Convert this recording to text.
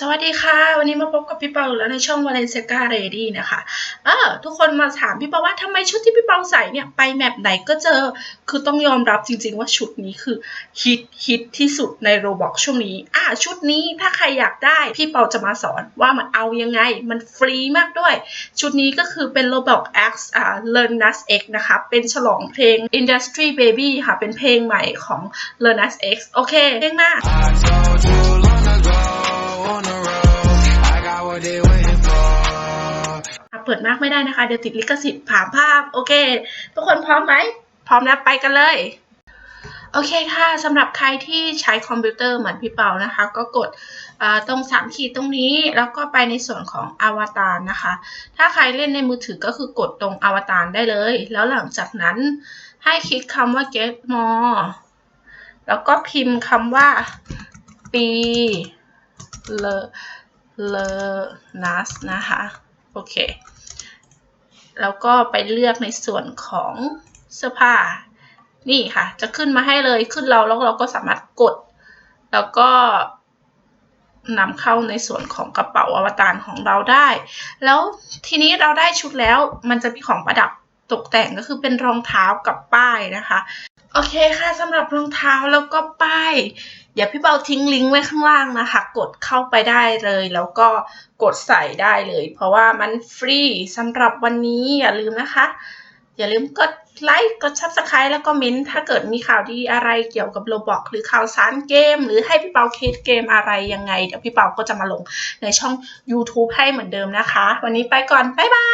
สวัสดีค่ะ วันนี้มาพบกับพี่เปาแล้วในช่อง Valencia Ready นะคะเออทุกคนมาถามพี่เปาว่าทำไมชุดที่พี่เปาใส่เนี่ย ไปแมปไหนก็เจอ คือต้องยอมรับจริงๆว่าชุดนี้คือฮิตฮิตที่สุดในโรบอกช่วงนี้ อ่าชุดนี้ถ้าใครอยากได้ พี่เปาจะมาสอนว่ามันเอายังไง มันฟรีมากด้วย ชุดนี้ก็คือเป็น Roblox X อ่า Learn Nas X นะคะ เป็นฉลองเพลง Industry Baby ค่ะ เป็นเพลงใหม่ของ Learn Nas X โอเคเพลงหน้า เปิดมากไม่ได้นะคะ เดี๋ยวติดลิขสิทธิ์ผ่านภาพ โอเค ทุกคนพร้อมไหม พร้อมแล้วไปกันเลย โอเคค่ะสำหรับใครที่ใช้คอมพิวเตอร์เหมือนพี่เปานะคะ ก็กดตรงสามขีดตรงนี้ แล้วก็ไปในส่วนของอวตารนะคะ ถ้าใครเล่นในมือถือก็คือกดตรงอวตารได้เลย แล้วหลังจากนั้นให้คลิกคำว่า get more แล้วก็พิมพ์คำว่าปีเลเลนัสนะคะ โอเค แล้วก็ไปเลือกในส่วนของเสื้อผ้า นี่ค่ะ จะขึ้นมาให้เลย ขึ้นเราแล้วเราก็สามารถกด แล้วก็นำเข้าในส่วนของกระเป๋าอวตารของเราได้ แล้วทีนี้เราได้ชุดแล้ว มันจะมีของประดับตกแต่งก็คือเป็นรองเท้ากับป้ายนะคะ โอเคค่ะสำหรับรองเท้าแล้วก็ป้าย เดี๋ยวพี่เบาทิ้งลิงก์ไว้ข้างล่างนะคะ กดเข้าไปได้เลย แล้วก็กดใส่ได้เลย เพราะว่ามันฟรีสำหรับวันนี้อย่าลืมนะคะ อย่าลืมกดไลค์กด subscribe แล้วก็เม้นต์ถ้าเกิดมีข่าวดีอะไรเกี่ยวกับโรบอกหรือข่าวสารเกม หรือให้พี่เปาเคิดเกมอะไรยังไง เดี๋ยวพี่เปาก็จะมาลงในช่อง YouTube ให้เหมือนเดิมนะคะ วันนี้ไปก่อน บ๊ายบาย